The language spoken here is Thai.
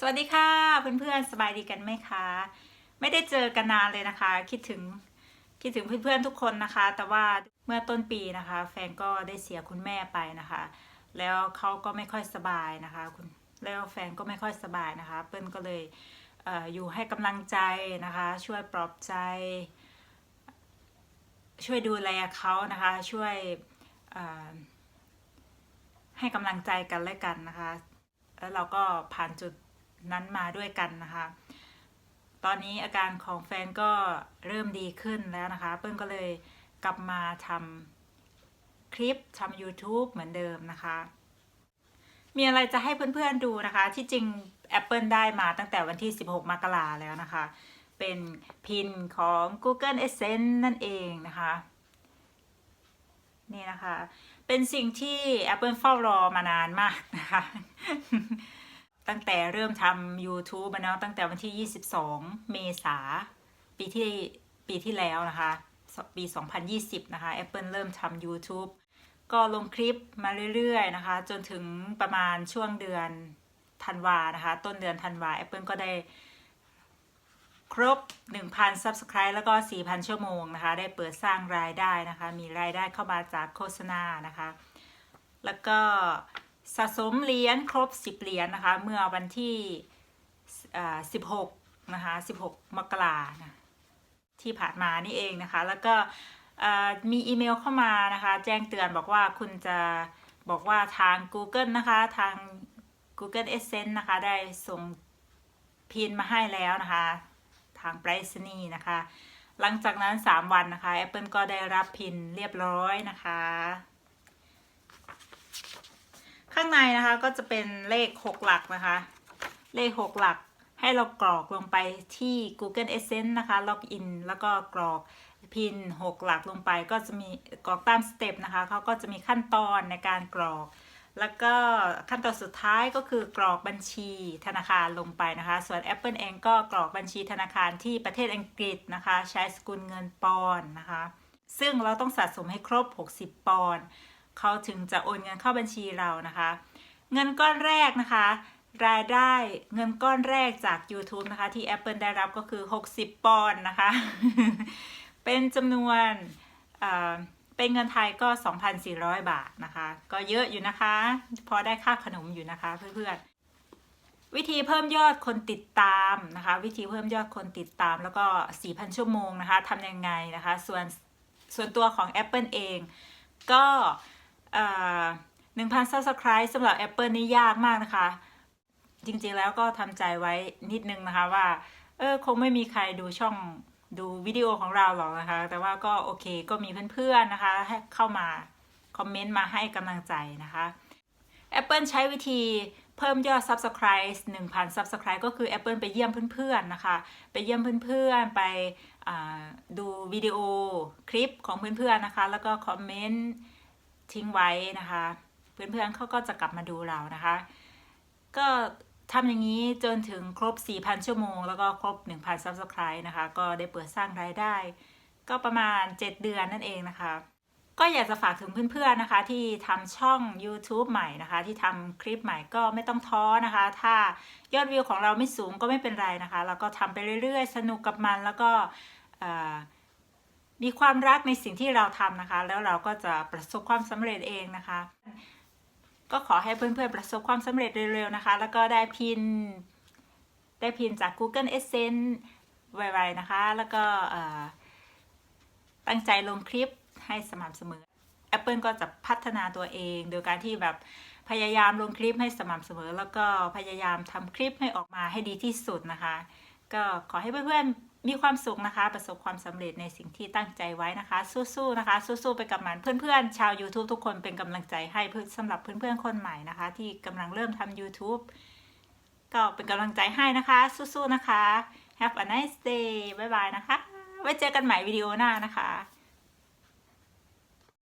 สวัสดีค่ะเพื่อนๆสบายดีกันไหมคะ ไม่ได้เจอกันนานเลยนะคะ คิดถึงคิดถึงเพื่อนๆทุกคนนะคะ แต่ว่าเมื่อต้นปีนะคะ แฟนก็ได้เสียคุณแม่ไปนะคะ แล้วเขาก็ไม่ค่อยสบายนะคะคุณแล้วแฟนก็ไม่ค่อยสบายนะคะ เปิ้ลก็เลยเอออยู่ให้กำลังใจนะคะ ช่วยปลอบใจ ช่วยดูแลเขานะคะ ช่วยให้กำลังใจกันและกันนะคะ แล้วเราก็ผ่านจุด นั้นมาด้วยกันนะคะ ตอนนี้อาการของแฟนก็เริ่มดีขึ้นแล้วนะคะ เปิ้ลก็เลยกลับมาทำคลิปทำ YouTube เหมือนเดิมนะคะ มีอะไรจะให้เพื่อนๆดูนะคะ ที่จริง Apple ได้มาตั้งแต่วันที่ 16 มกราแล้วนะคะ เป็นพินของ Google Essence นั่นเองนะคะ นี่นะคะ เป็นสิ่งที่ Apple เฝ้ารอมานานมากนะคะ ตั้งแต่เริ่มทำ YouTube มาเนาะตั้งแต่วันที่ 22 เมษาปีที่ปีที่แล้วนะคะ ปี 2020 นะคะ Apple เริ่มทำ YouTube ก็ลงคลิปมาเรื่อยๆนะคะ จนถึงประมาณช่วงเดือนธันวานะคะ ต้นเดือนธันวา Apple ก็ได้ครบ 1,000 Subscribe แล้วก็ 4,000 ชั่วโมงนะคะ ได้เปิดสร้างรายได้นะคะ มีรายได้เข้ามาจากโฆษณานะคะ แล้วก็ สะสมเหรียญครบ 10 เหรียญนะคะ เมื่อวันที่16นะคะ16 มกรานะที่ผ่านมานี่เองนะคะ แล้วก็มีอีเมลเข้ามานะคะ แจ้งเตือนบอกว่าคุณจะบอกว่าทาง Google นะคะทาง Google Essence นะคะ ได้ส่งพินมาให้แล้วนะคะ ทางไปรษณีย์นะคะ หลังจากนั้น 3 วันนะคะ Apple ก็ได้รับพินเรียบร้อยนะคะ ข้างในนะคะก็จะเป็นเลข 6 หลักนะคะ เลข 6 หลักให้เรากรอกลงไปที่ Google Essence นะคะล็อกอินแล้วก็กรอกพิน 6 หลักลงไปก็จะมีกรอกตามสเต็ปนะคะเขาก็จะมีขั้นตอนในการกรอก แล้วก็ขั้นตอนสุดท้ายก็คือกรอกบัญชีธนาคารลงไปนะคะ ส่วน Apple เองก็กรอกบัญชีธนาคารที่ประเทศอังกฤษนะคะ ใช้สกุลเงินปอนด์นะคะ ซึ่งเราต้องสะสมให้ครบ 60 ปอนด์ เขาถึงจะโอนเงินเข้าบัญชีเรานะคะ เงินก้อนแรกนะคะ รายได้เงินก้อนแรกจาก YouTube นะคะ ที่ Apple ได้รับก็คือ 60 ปอนด์นะคะ เป็นจำนวนเอ่อเป็นเงินไทยก็ 2,400 บาทนะคะ ก็เยอะอยู่นะคะ พอได้ค่าขนมอยู่นะคะเพื่อนๆ วิธีเพิ่มยอดคนติดตามนะคะ วิธีเพิ่มยอดคนติดตามแล้วก็ 4,000 ชั่วโมงนะคะทำยังไงนะคะ ส่วนส่วนตัวของ Apple เอง ก็ หนึ่งพัน subscribe สำหรับ Apple นี่ยากมากนะคะ จริงๆแล้วก็ทำใจไว้นิดนึงนะคะว่า เออคงไม่มีใครดูช่องดูวิดีโอของเราหรอกนะคะ แต่ว่าก็โอเคก็มีเพื่อนๆนะคะให้เข้ามาคอมเมนต์มาให้กำลังใจนะคะ Apple ใช้วิธีเพิ่มยอด Subscribe 1,000 Subscribe ก็คือ Apple ไปเยี่ยมเพื่อนๆนะคะ ไปเยี่ยมเพื่อนๆ ไปดูวิดีโอคลิปของเพื่อนๆนะคะ แล้วก็คอมเมนต์ ทิ้งไว้นะคะ เพื่อนๆเขาก็จะกลับมาดูเรานะคะ ก็ทำอย่างนี้จนถึงครบ 4,000 ชั่วโมง แล้วก็ครบ 1,000 Subscribe นะคะ ก็ได้เปิดสร้างรายได้ ก็ประมาณ 7 เดือนนั่นเองนะคะ ก็อยากจะฝากถึงเพื่อนๆนะคะ ที่ทำช่อง YouTube ใหม่นะคะ ที่ทำคลิปใหม่ก็ไม่ต้องท้อนะคะ ถ้ายอดวิวของเราไม่สูงก็ไม่เป็นไรนะคะเราก็ทำไปเรื่อยๆ สนุกกับมันแล้วก็ มีความรักในสิ่งที่เราทำนะคะ แล้วเราก็จะประสบความสำเร็จเองนะคะ ก็ขอให้เพื่อนๆประสบความสำเร็จเร็วๆนะคะ แล้วก็ได้พินได้พินจาก Google Essence ไวๆนะคะ แล้วก็ตั้งใจลงคลิปให้สม่ำเสมอ Apple ก็จะพัฒนาตัวเอง โดยการที่แบบพยายามลงคลิปให้สม่ำเสมอ แล้วก็พยายามทำคลิปให้ออกมาให้ดีที่สุดนะคะ ก็ขอให้เพื่อนๆ มีความสุขนะคะ ประสบความสำเร็จในสิ่งที่ตั้งใจไว้นะคะ สู้ๆนะคะ สู้ๆไปกับมันเพื่อนๆ ชาว YouTube ทุกคนเป็นกำลังใจให้เพื่อสำหรับเพื่อนๆคนใหม่นะคะ ที่กำลังเริ่มทำ YouTube ก็เป็นกำลังใจให้นะคะ สู้ๆนะคะ Have a nice day บ๊ายบายนะคะ ไว้เจอกันใหม่วิดีโอหน้านะคะ